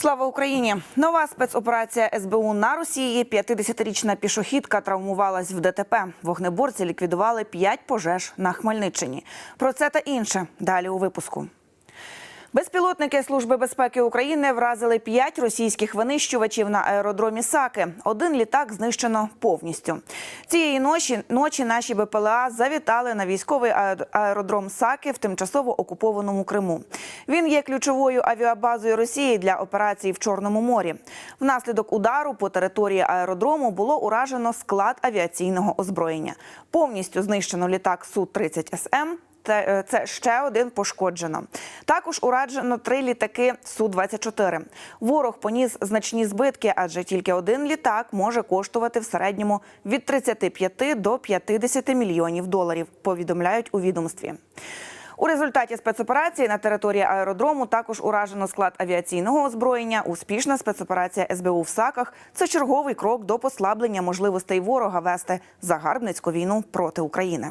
Слава Україні! Нова спецоперація СБУ на Росії. 50-річна пішохідка травмувалась в ДТП. Вогнеборці ліквідували 5 пожеж на Хмельниччині. Про це та інше далі у випуску. Безпілотники Служби безпеки України вразили п'ять російських винищувачів на аеродромі Саки. Один літак знищено повністю. Цієї ночі ночі наші БПЛА завітали на військовий аеродром Саки в тимчасово окупованому Криму. Він є ключовою авіабазою Росії для операцій в Чорному морі. Внаслідок удару по території аеродрому було уражено склад авіаційного озброєння. Повністю знищено літак су 30 СМ. Це, е, це ще один пошкоджено. Також уражено три літаки су 24 Ворог поніс значні збитки, адже тільки один літак може коштувати в середньому від 35 до 50 мільйонів доларів. Повідомляють у відомстві. У результаті спецоперації на території аеродрому також уражено склад авіаційного озброєння. Успішна спецоперація СБУ в САКах це черговий крок до послаблення можливостей ворога вести загарбницьку війну проти України.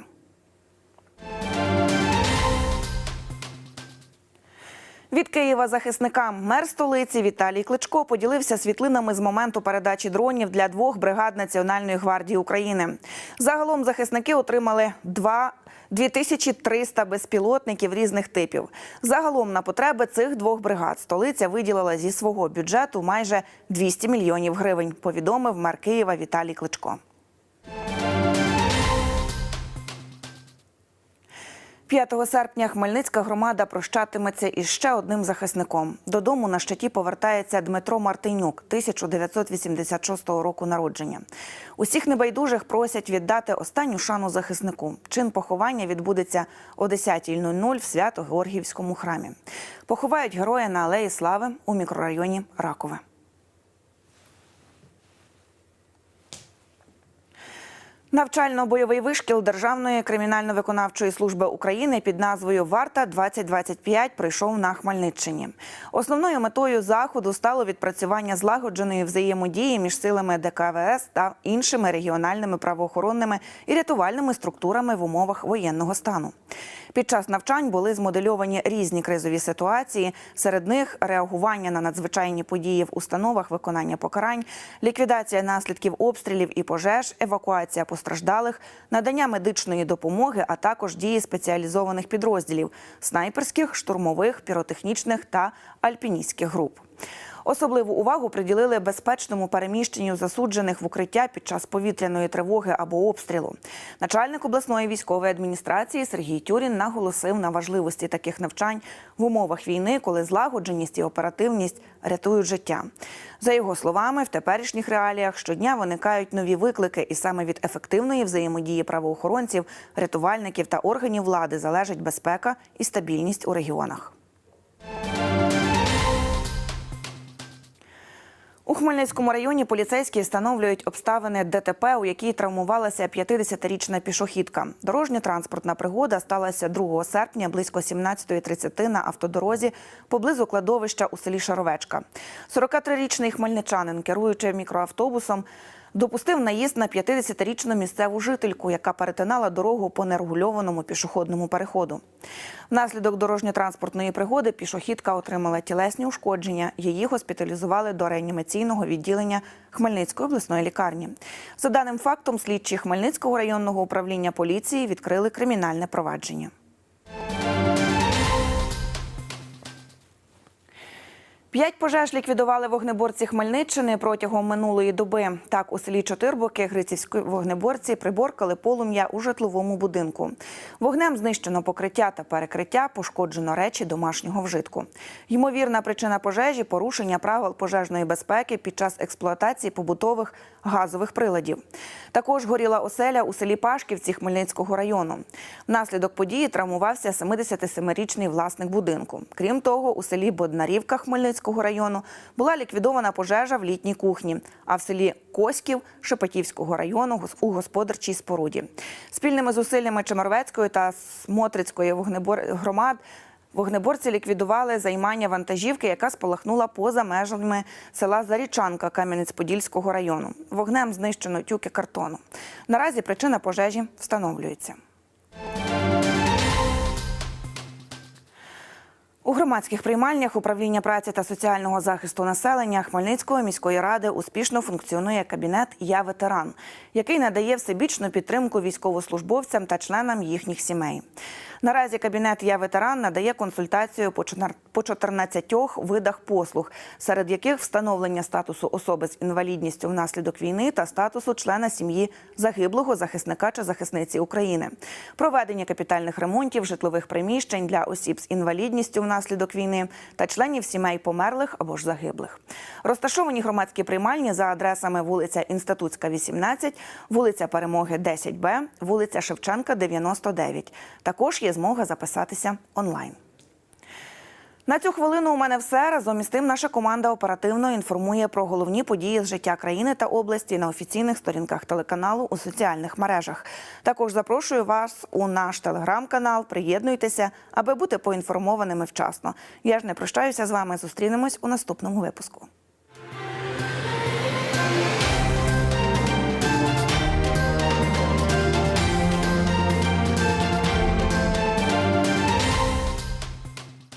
Києва захисникам мер столиці Віталій Кличко поділився світлинами з моменту передачі дронів для двох бригад Національної гвардії України. Загалом захисники отримали два. 2300 безпілотників різних типів. Загалом на потреби цих двох бригад столиця виділила зі свого бюджету майже 200 мільйонів гривень. Повідомив мер Києва Віталій Кличко. 5 серпня Хмельницька громада прощатиметься із ще одним захисником. Додому на щиті повертається Дмитро Мартинюк, 1986 року народження. Усіх небайдужих просять віддати останню шану захиснику. Чин поховання відбудеться о 10.00 в Свято-Георгіївському храмі. Поховають героя на Алеї Слави у мікрорайоні Ракове. Навчально-бойовий вишкіл Державної кримінально-виконавчої служби України під назвою Варта 2025 прийшов на Хмельниччині. Основною метою заходу стало відпрацювання злагодженої взаємодії між силами ДКВС та іншими регіональними правоохоронними і рятувальними структурами в умовах воєнного стану. Під час навчань були змодельовані різні кризові ситуації. Серед них реагування на надзвичайні події в установах, виконання покарань, ліквідація наслідків обстрілів і пожеж, евакуація постраждалих, надання медичної допомоги, а також дії спеціалізованих підрозділів снайперських, штурмових, піротехнічних та альпіністських груп. Особливу увагу приділили безпечному переміщенню засуджених в укриття під час повітряної тривоги або обстрілу. Начальник обласної військової адміністрації Сергій Тюрін наголосив на важливості таких навчань в умовах війни, коли злагодженість і оперативність рятують життя. За його словами, в теперішніх реаліях щодня виникають нові виклики, і саме від ефективної взаємодії правоохоронців, рятувальників та органів влади залежить безпека і стабільність у регіонах. У Хмельницькому районі поліцейські встановлюють обставини ДТП, у якій травмувалася 50-річна пішохідка. Дорожньо-транспортна пригода сталася 2 серпня близько 17.30 на автодорозі поблизу кладовища у селі Шаровечка. 43-річний хмельничанин, керуючи мікроавтобусом, допустив наїзд на 50-річну місцеву жительку, яка перетинала дорогу по нерегульованому пішохідному переходу. Внаслідок дорожньо-транспортної пригоди пішохідка отримала тілесні ушкодження. Її госпіталізували до реанімаційного відділення Хмельницької обласної лікарні. За даним фактом, слідчі Хмельницького районного управління поліції відкрили кримінальне провадження. П'ять пожеж ліквідували вогнеборці Хмельниччини протягом минулої доби. Так, у селі Чотирбоки грицівські вогнеборці приборкали полум'я у житловому будинку. Вогнем знищено покриття та перекриття, пошкоджено речі домашнього вжитку. Ймовірна причина пожежі порушення правил пожежної безпеки під час експлуатації побутових газових приладів. Також горіла оселя у селі Пашківці Хмельницького району. Внаслідок події травмувався 77-річний власник будинку. Крім того, у селі Боднарівка Хмельницького району була ліквідована пожежа в літній кухні, а в селі Коськів Шепетівського району у господарчій споруді. Спільними зусиллями Чемервецької та Смотрицької вогнебор громад Вогнеборці ліквідували займання вантажівки, яка спалахнула поза межами села Зарічанка Кам'янець-Подільського району. Вогнем знищено тюки картону. Наразі причина пожежі встановлюється. У громадських приймальнях управління праці та соціального захисту населення Хмельницької міської ради успішно функціонує кабінет Я ветеран, який надає всебічну підтримку військовослужбовцям та членам їхніх сімей. Наразі кабінет Я ветеран надає консультацію по 14 видах послуг, серед яких встановлення статусу особи з інвалідністю внаслідок війни та статусу члена сім'ї загиблого захисника чи захисниці України, проведення капітальних ремонтів житлових приміщень для осіб з інвалідністю внаслідок війни та членів сімей померлих або ж загиблих. Розташовані громадські приймальні за адресами вулиця Інститутська, 18, вулиця Перемоги, 10Б, вулиця Шевченка, 99. Також є змога записатися онлайн. На цю хвилину у мене все. Разом із тим наша команда оперативно інформує про головні події з життя країни та області на офіційних сторінках телеканалу у соціальних мережах. Також запрошую вас у наш телеграм-канал. Приєднуйтеся, аби бути поінформованими вчасно. Я ж не прощаюся з вами. Зустрінемось у наступному випуску.